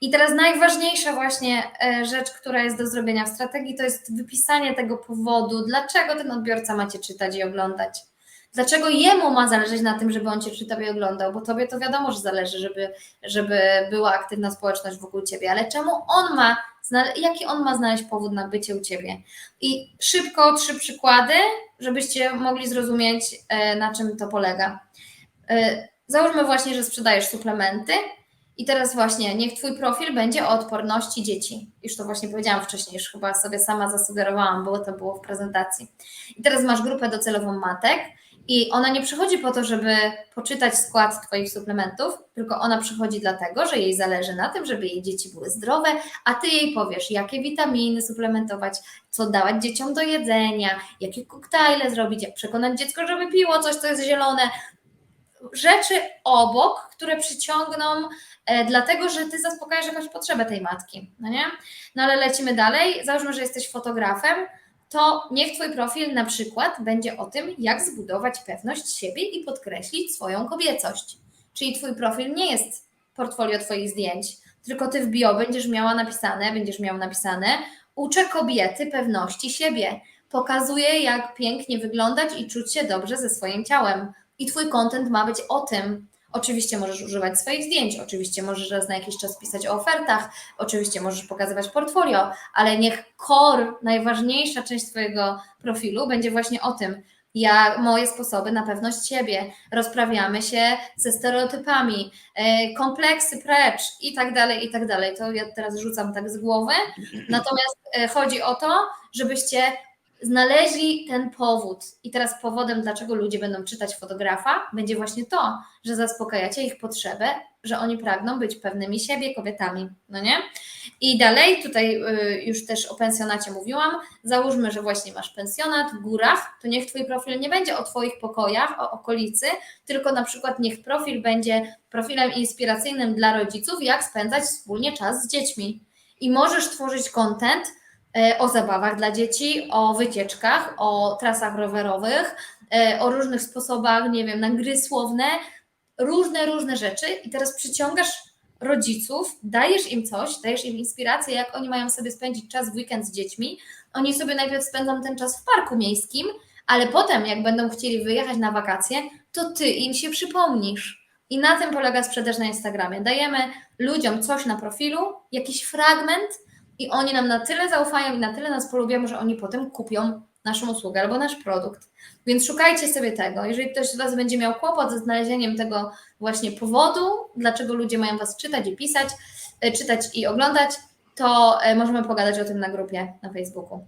I teraz najważniejsza właśnie e, rzecz, która jest do zrobienia w strategii, to jest wypisanie tego powodu, dlaczego ten odbiorca ma Cię czytać i oglądać. Dlaczego jemu ma zależeć na tym, żeby on Cię czytał i oglądał? Bo Tobie to wiadomo, że zależy, żeby, żeby była aktywna społeczność wokół Ciebie, ale czemu on ma, jaki on ma znaleźć powód na bycie u Ciebie? I szybko trzy przykłady, żebyście mogli zrozumieć, e, na czym to polega. E, załóżmy właśnie, że sprzedajesz suplementy i teraz właśnie niech Twój profil będzie o odporności dzieci. Już to właśnie powiedziałam wcześniej, już chyba sobie sama zasugerowałam, bo to było w prezentacji. I teraz masz grupę docelową matek i ona nie przychodzi po to, żeby poczytać skład Twoich suplementów, tylko ona przychodzi dlatego, że jej zależy na tym, żeby jej dzieci były zdrowe, a Ty jej powiesz, jakie witaminy suplementować, co dawać dzieciom do jedzenia, jakie koktajle zrobić, jak przekonać dziecko, żeby piło coś, co jest zielone. Rzeczy obok, które przyciągną, e, dlatego że Ty zaspokajasz jakąś potrzebę tej matki, no nie? No ale lecimy dalej. Załóżmy, że jesteś fotografem, to niech Twój profil na przykład będzie o tym, jak zbudować pewność siebie i podkreślić swoją kobiecość. Czyli Twój profil nie jest portfolio Twoich zdjęć, tylko Ty w bio będziesz miała napisane, będziesz miał napisane uczę kobiety pewności siebie, pokazuję jak pięknie wyglądać i czuć się dobrze ze swoim ciałem. I Twój content ma być o tym, Oczywiście możesz używać swoich zdjęć, oczywiście możesz raz na jakiś czas pisać o ofertach, oczywiście możesz pokazywać portfolio, ale niech core, najważniejsza część Twojego profilu będzie właśnie o tym, ja, moje sposoby na pewność siebie, rozprawiamy się ze stereotypami, e, kompleksy precz i tak dalej, i tak dalej. To ja teraz rzucam tak z głowy. Natomiast e, chodzi o to, żebyście znaleźli ten powód. I teraz powodem, dlaczego ludzie będą czytać fotografa, będzie właśnie to, że zaspokajacie ich potrzebę, że oni pragną być pewnymi siebie kobietami, no nie? I dalej, tutaj y, już też o pensjonacie mówiłam, załóżmy, że właśnie masz pensjonat w górach, to niech Twój profil nie będzie o Twoich pokojach, o okolicy, tylko na przykład niech profil będzie profilem inspiracyjnym dla rodziców, jak spędzać wspólnie czas z dziećmi. I możesz tworzyć content, E, o zabawach dla dzieci, o wycieczkach, o trasach rowerowych, e, o różnych sposobach, nie wiem, na gry słowne, różne, różne rzeczy i teraz przyciągasz rodziców, dajesz im coś, dajesz im inspirację, jak oni mają sobie spędzić czas w weekend z dziećmi. Oni sobie najpierw spędzą ten czas w parku miejskim, ale potem, jak będą chcieli wyjechać na wakacje, to ty im się przypomnisz. I na tym polega sprzedaż na Instagramie. Dajemy ludziom coś na profilu, jakiś fragment, i oni nam na tyle zaufają i na tyle nas polubią, że oni potem kupią naszą usługę albo nasz produkt. Więc szukajcie sobie tego. Jeżeli ktoś z Was będzie miał kłopot ze znalezieniem tego właśnie powodu, dlaczego ludzie mają Was czytać i pisać, e, czytać i oglądać, to e, możemy pogadać o tym na grupie na Facebooku.